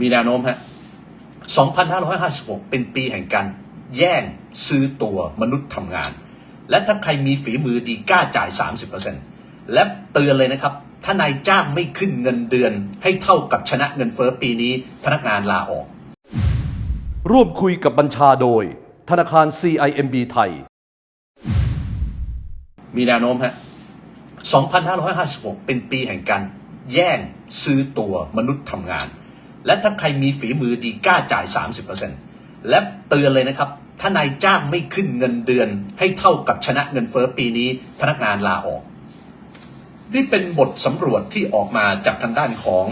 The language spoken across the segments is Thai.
มีแนวโน้มฮะ 2556 เป็นปีแห่งการแย่งซื้อตัวมนุษย์ทำงาน และถ้าใครมีฝีมือดีกล้าจ่าย 30%และเตือนเลยนะครับ ถ้านายจ้างไม่ขึ้นเงินเดือน ให้เท่ากับชนะเงินเฟ้อปีนี้พนักงานลาออก ร่วมคุยกับบัญชาโดย ธนาคาร CIMB ไทย มีแนวโน้มฮะ 2556 เป็นปีแห่งการแย่งซื้อตัวมนุษย์ทำงาน และถ้าใครมีฝีมือดีกล้าจ่าย 30%และเตือนเลยนะครับ ถ้านายจ้างไม่ขึ้นเงินเดือน ให้เท่ากับชนะเงินเฟ้อปีนี้ พนักงานลาออก นี่เป็นบทสำรวจที่ออกมาจากทางด้านของ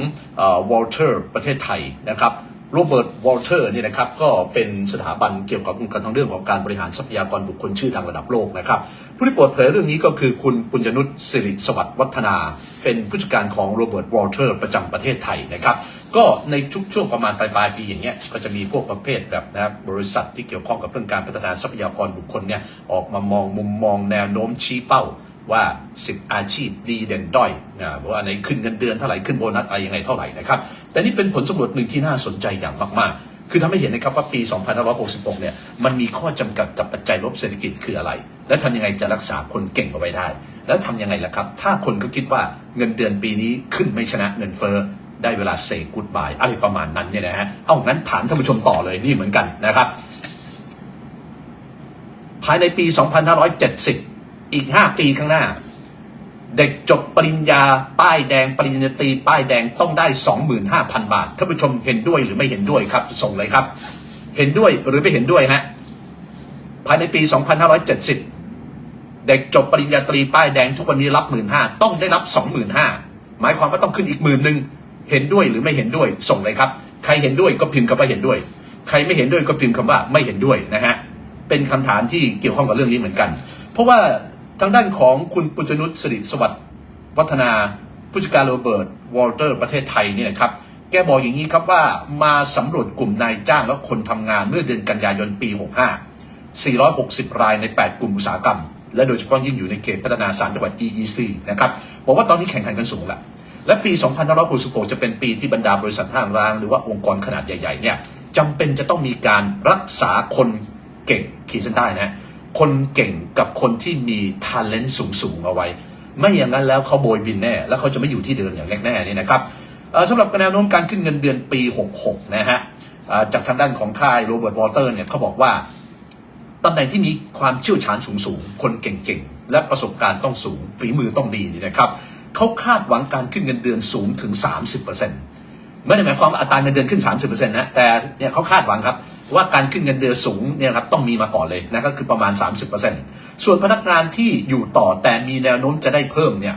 วอลเตอร์ประเทศไทยนะครับโรเบิร์ตวอลเตอร์เนี่ยนะครับก็เป็นสถาบันเกี่ยวกับการทางเรื่องของการบริหารทรัพยากรบุคคลชื่อดังระดับโลกนะครับ ผู้ที่เปิดเผยเรื่องนี้ก็คือคุณปุญญนุชสิริสวัสดิ์วัฒนา เป็นผู้จัดการของโรเบิร์ตวอลเตอร์ประจำประเทศไทยนะครับ ก็ในชุกช่วงประมาณปลายปลายๆปีอย่างเงี้ยก็จะมีพวกประเภทแบบนะครับบริษัทที่เกี่ยวข้องกับเรื่องการพัฒนาทรัพยากรบุคคลเนี่ยออกมามองมุมมองแนวโน้มชี้เป้าว่า 10 อาชีพดีเด่นด้อยนะว่าในขึ้นเงินเดือนเท่าไหร่ขึ้นโบนัสอะไรยังไงเท่าไหร่นะครับแต่นี่เป็นผลสำรวจหนึ่งที่น่าสนใจอย่างมากๆ คือทำให้เห็นนะครับว่าปี 2566 เนี่ยมันมีข้อจำกัดกับปัจจัยลบเศรษฐกิจคืออะไร และทำยังไงจะรักษาคนเก่งเอาไว้ได้ แล้วทำยังไงล่ะครับ ถ้าคนก็คิดว่าเงินเดือนปีนี้ขึ้นไม่ชนะเงินเฟ้อ ได้เวลาเซกูดบายอะไรประมาณนั้นเนี่ยนะฮะ เอางั้นถามท่านผู้ชมต่อเลยนี่เหมือนกันนะครับ ภายในปี 2570 อีก 5 ปีข้างหน้า เด็กจบปริญญา ป้ายแดงปริญญาตรีป้ายแดงต้องได้ 25,000 บาทท่านผู้ชมเห็นด้วยหรือไม่เห็นด้วยครับ ส่งเลยครับ เห็นด้วยหรือไม่เห็นด้วยฮะภายในปี 2570 เด็กจบปริญญาตรีป้ายแดงทุกวันนี้รับ 15,000ต้องได้รับ 25,000หมายความว่าต้องขึ้นอีกหมื่นหนึ่ง เห็นด้วยหรือไม่เห็นด้วยส่งเลยครับ ใครเห็นด้วยก็พิมพ์คำว่าเห็นด้วย ใครไม่เห็นด้วยก็พิมพ์คำว่าไม่เห็นด้วยนะฮะเป็นคำถามที่เกี่ยวข้องกับเรื่องนี้เหมือนกัน เพราะว่าทางด้านของคุณปุญญนุชสิริสวัสดิ์วัฒนาผู้จัดการโรเบิร์ตวอลเตอร์ประเทศไทยเนี่ยนะครับแกบอกอย่างนี้ครับว่ามาสำรวจกลุ่มนายจ้างและคนทำงานเมื่อเดือนกันยายนปี 65 460 รายใน 8 กลุ่มอุตสาหกรรม และโดยเฉพาะยิ่งอยู่ในเขตพัฒนา 3 จังหวัด EEC นะครับบอกว่าตอนนี้แข่งขันกันสูงแล้ว และปี 2566 จะเป็นปีที่บรรดาบริษัทห้างร้านหรือว่าองค์กรขนาดใหญ่ๆเนี่ยจำเป็นจะต้องมีการรักษาคนเก่งขีดเส้นใต้นะคนเก่งกับคนที่มีท a เลน t สูงๆเอาไว้ ไม่อย่างนั้นแล้วเขาโบยบินแน่ แล้วเขาจะไม่อยู่ที่เดิมอย่างแน่ๆนี่นะครับสำหรับแนวโน้มการขึ้นเงินเดือนปี 66 นะฮะจากทางด้านของค่ายโรเบิร์ตวอเตอร์เนี่ยเขาบอกว่าตำแหน่งที่มีความเชี่ยวชาญสูงๆ คนเก่งๆ และประสบการณ์ต้องสูง ฝีมือต้องดีนี่นะครับ เขาคาดหวังการขึ้นเงินเดือนสูงถึง 30%ไม่ได้หมายความว่าอัตราเงินเดือนขึ้น 30%นะแต่เนี่ยเขาคาดหวังครับว่าการขึ้นเงินเดือนสูงเนี่ยครับต้องมีมาก่อนเลยนะครับคือประมาณ 30%ส่วนพนักงานที่อยู่ต่อแต่มีแนวโน้มจะได้เพิ่มเนี่ย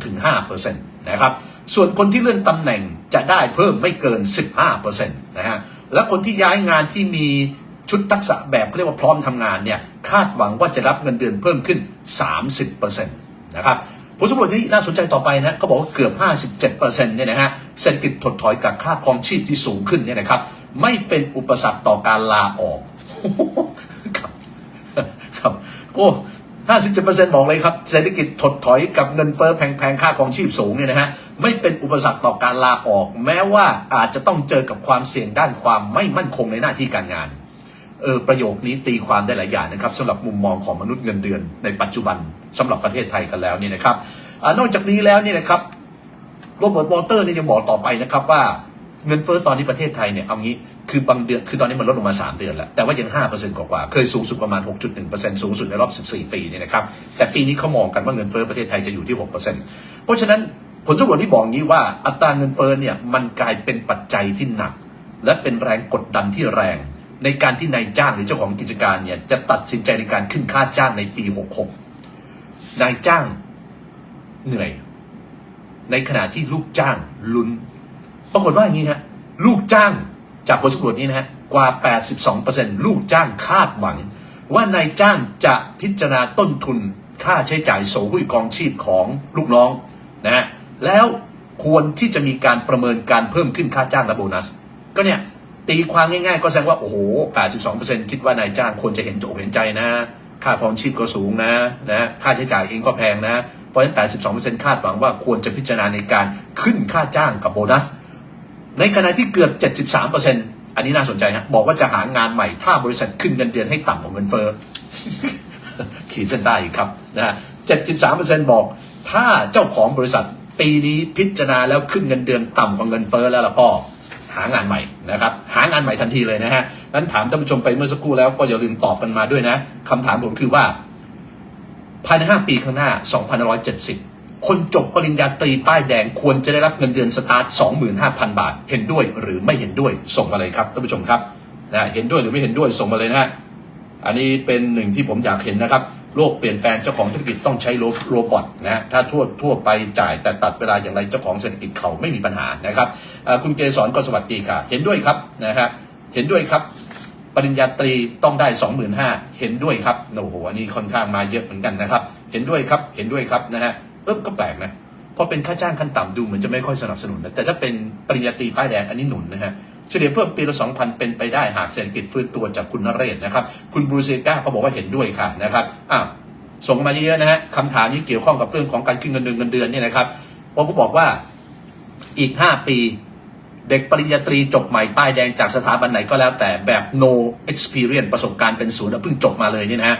2-5%นะครับส่วนคนที่เลื่อนตำแหน่งจะได้เพิ่มไม่เกิน 15%นะฮะและคนที่ย้ายงานที่มีชุดทักษะแบบเรียกว่าพร้อมทำงานเนี่ยคาดหวังว่าจะรับเงินเดือนเพิ่มขึ้น 30%นะครับ ผลสำรวจที่น่าสนใจต่อไปนะเขาบอกว่าเกือบ 57%เนี่ยนะฮะเศรษฐกิจถดถอยกับค่าครองชีพที่สูงขึ้นเนี่ยนะครับ ไม่เป็นอุปสรรคต่อการลาออกครับครับโอ้ห้าสิบเจ็ดเปอร์เซ็นต์บอกเลยครับ เศรษฐกิจถดถอยกับเงินเฟ้อแพงๆ ค่าของชีพสูงเนี่ยนะฮะ ไม่เป็นอุปสรรคต่อการลาออก แม้ว่าอาจจะต้องเจอกับความเสี่ยงด้านความไม่มั่นคงในหน้าที่การงาน เออประโยคนี้ตีความได้หลายอย่างนะครับสำหรับมุมมองของมนุษย์เงินเดือน ในปัจจุบันสำหรับประเทศไทยกันแล้วนี่นะครับอนอกจากนี้แล้วนี่นะครับโรเบิร์ตวอเตอร์เนี่ยยังบอกต่อไปนะครับว่าเงินเฟ้อตอนนี้ประเทศไทยเนี่ยเอางี้คือบางเดือนคือตอนนี้มันลดลงมา 3 เดือนแล้ว แต่ว่ายัง 5%กว่าๆเคยสูงสุดประมาณ 6.1%สูงสุดในรอบ 14 ปีเนี่ยนะครับแต่ปีนี้เขามองกันว่าเงินเฟ้อประเทศไทยจะอยู่ที่ 6%เพราะฉะนั้นผลสำรวจที่บอกงี้ว่าอัตราเงินเฟ้อเนี่ยมันกลายเป็นปัจจัยที่หนัก และเป็นแรงกดดันที่แรง ในการที่นายจ้างหรือเจ้าของกิจการเนี่ยจะตัดสินใจในการขึ้นค่าจ้างในปี 66 นายจ้างเหนื่อย ในขณะที่ลูกจ้างลุ้น ปรากฏว่าอย่างนี้ฮะลูกจ้างจากผลสำรวจนี้นะฮะกว่า 82%ลูกจ้างคาดหวัง ว่านายจ้างจะพิจารณาต้นทุนค่าใช้จ่ายโสหุ้ยกองชีพของลูกน้องนะฮะแล้วควรที่จะมีการประเมินการเพิ่มขึ้นค่าจ้างและโบนัส ก็เนี่ย ตีความง่ายๆ ก็แสดงว่า โอ้โห 82%คิดว่านายจ้างควรจะเห็นอกเห็นใจนะ ค่าครองชีพก็สูงนะนะค่าใช้จ่ายเองก็แพงนะ เพราะฉะนั้น 82%คาดหวังว่าควรจะพิจารณาในการขึ้นค่าจ้างกับโบนัส ในขณะที่เกือบ 73%อันนี้น่าสนใจฮะบอกว่าจะหางานใหม่ถ้าบริษัทขึ้นเงินเดือนให้ต่ำกว่าเงินเฟ้อขีดเส้นใต้อีกครับนะฮะ73%บอกถ้าเจ้าของบริษัทปีนี้พิจารณาแล้วขึ้นเงินเดือนต่ำกว่าเงินเฟ้อแล้วล่ะก็ หางานใหม่นะครับหางานใหม่ทันทีเลยนะฮะนั้นถามท่านผู้ชมไปเมื่อสักครู่แล้วก็อย่าลืมตอบกันมาด้วยนะคำถามผมคือว่าภายใน5ปีข้างหน้า2570 คนจบปริญญาตรีป้ายแดงควรจะได้รับเงินเดือนสตาร์ท 25,000 บาท เห็นด้วยหรือไม่เห็นด้วยส่งมาเลยครับท่านผู้ชมครับนะเห็นด้วยหรือไม่เห็นด้วยส่งมาเลยนะฮะอันนี้เป็นหนึ่งที่ผมอยากเห็นนะครับ โลกเปลี่ยนแปลงเจ้าของธุรกิจต้องใช้โรบอทนะถ้าทั่วทั่วไปจ่ายแต่ตัดเวลาอย่างไรเจ้าของเศรษฐกิจเขาไม่มีปัญหานะครับคุณเกษรก็สวัสดีค่ะ เห็นด้วยครับนะฮะเห็นด้วยครับปริญญาตรีต้องได้ 25,000เห็นด้วยครับโอ้โหอันนี้ค่อนข้างมาเยอะเหมือนกันนะครับ เห็นด้วยครับเห็นด้วยครับนะฮะเอ๊บก็แปลกนะเพราะเป็นค่าจ้างขั้นต่ำดูเหมือนจะไม่ค่อยสนับสนุนนะแต่ถ้าเป็นปริญญาตรีป้ายแดงอันนี้หนุนนะฮะ เฉลี่ยเพิ่มปีละ2,000 เป็นไปได้หากเศรษฐกิจฟื้นตัวจากคุณนเรศนะครับ คุณบรูเซกาก็บอกว่าเห็นด้วยค่ะนะครับอ้าวส่งมาเยอะๆนะฮะคำถามนี้เกี่ยวข้องกับเรื่องของการขึ้นเงินเดือนเงินเดือนเนี่ยนะครับผมก็บอกว่าอีก 5 ปีเด็กปริญญาตรีจบใหม่ป้ายแดงจากสถาบันไหนก็แล้วแต่แบบ no experience ประสบการณ์เป็นศูนย์แล้วเพิ่งจบมาเลยเนี่ยนะฮะ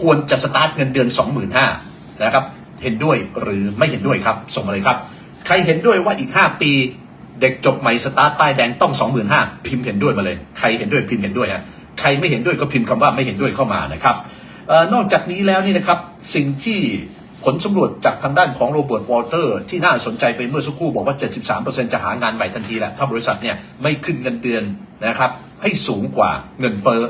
ควรจะสตาร์ทเงินเดือน 25,000นะครับ เห็นด้วยหรือไม่เห็นด้วยครับ ส่งมาเลยครับ ใครเห็นด้วยว่าอีก 5 ปี เด็กจบใหม่สตาร์ทป้ายแดงต้อง25,000พิมพ์เห็นด้วยมาเลย ใครเห็นด้วยพิมพ์เห็นด้วยฮะใครไม่เห็นด้วยก็พิมพ์คำว่าไม่เห็นด้วยเข้ามานะครับออนอกจากนี้แล้วนี่นะครับสิ่งที่ผลสำรวจจากทางด้านของโรเบิร์ตวอลเตอร์ที่น่าสนใจไปเมื่อสักครู่บอกว่า 73%จะหางานใหม่ทันทีแหละถ้าบริษัทเนี่ยไม่ขึ้นเงินเดือนนะครับให้สูงกว่าเงินเฟ้อ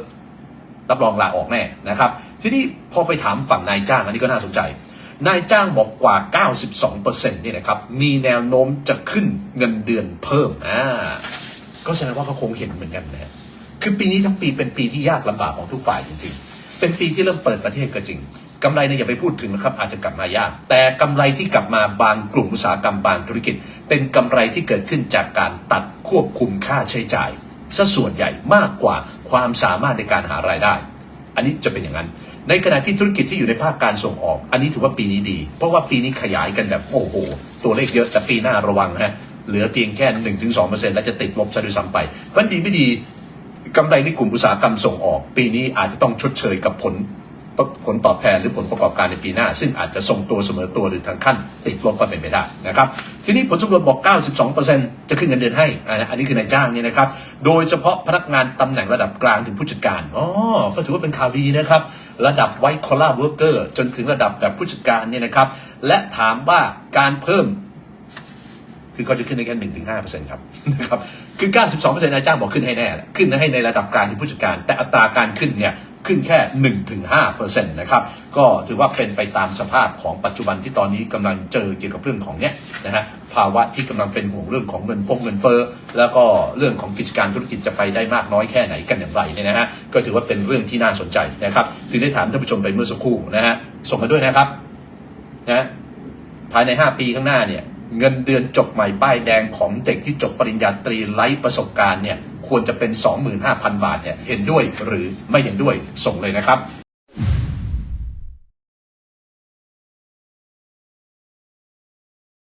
รับรองลาออกแน่นะครับ ทีนี้พอไปถามฝั่งนายจ้างอันนี้ก็น่าสนใจ นายจ้างบอกกว่า 92%เนี่ยนะครับ มีแนวโน้มจะขึ้นเงินเดือนเพิ่มอ่าก็แสดงว่าเขาคงเห็นเหมือนกันนะฮะคือปีนี้ทั้งปีเป็นปีที่ยากลำบากของทุกฝ่ายจริง ๆ เป็นปีที่เริ่มเปิดประเทศก็จริงกำไรเนี่ยอย่าไปพูดถึงนะครับอาจจะกลับมายาก แต่กำไรที่กลับมาบางกลุ่มอุตสาหกรรมบางธุรกิจ เป็นกำไรที่เกิดขึ้นจากการตัดควบคุมค่าใช้จ่ายซะส่วนใหญ่มากกว่าความสามารถในการหารายได้ อันนี้จะเป็นอย่างนั้น ในขณะที่ธุรกิจที่อยู่ในภาคการส่งออก อันนี้ถือว่าปีนี้ดี เพราะว่าปีนี้ขยายกันแบบโอ้โห ตัวเลขเยอะแต่ปีหน้าระวังฮะเหลือเพียงแค่หนึ่งถึงสองเปอร์เซ็นต์และจะติดลบซะด้วยซ้ำไปมันดีไม่ดีกำไรในกลุ่มอุตสาหกรรมส่งออก ปีนี้อาจจะต้องชดเชยกับผล ผลตอบแทนหรือผลประกอบการในปีหน้า ซึ่งอาจจะทรงตัวเสมอตัวหรือทางขั้น ติดลบก็เป็นไปได้นะครับ ทีนี้ผลสำรวจบอก 92%จะขึ้นเงินเดือนให้ อันนี้คือนายจ้างเนี่ยนะครับ โดยเฉพาะพนักงานตำแหน่งระดับกลางถึงผู้จัดการอ๋อก็ถือว่าเป็นข่าวดีนะครับ ระดับไวท์คอล่าเวิร์กเกอร์จนถึงระดับแบบผู้จัดการเนี่ยนะครับ และถามว่าการเพิ่มคือเขาจะขึ้นได้แค่หนึ่งถึงห้าเปอร์เซ็นต์ครับนะครับ คือเก้าสิบสองเปอร์เซ็นต์นายจ้างบอกขึ้นให้แน่ ขึ้นให้ในระดับกลางที่ผู้จัดการ แต่อัตราการขึ้นเนี่ย ขึ้นแค่หนึ่งถึงห้าเปอร์เซ็นต์นะครับ ก็ถือว่าเป็นไปตามสภาพของปัจจุบันที่ตอนนี้กำลังเจอเกี่ยวกับเรื่องของเนี้ยนะฮะภาวะที่กำลังเป็นห่วงเรื่องของเงินฟงเงินเฟ้อแล้วก็เรื่องของกิจการธุรกิจจะไปได้มากน้อยแค่ไหนกันอย่างไรเนี่ยนะฮะก็ถือว่าเป็นเรื่องที่น่าสนใจนะครับถึงได้ถามท่านผู้ชมไปเมื่อสักครู่นะฮะส่งมาด้วยนะครับนะภายใน 5 ปีข้างหน้าเนี่ย เงินเดือนจบใหม่ป้ายแดงของเด็กที่จบปริญญาตรีไร้ประสบการณ์เนี่ยควรจะเป็น 25,000 บาทเนี่ยเห็นด้วยหรือไม่เห็นด้วยส่งเลยนะครับ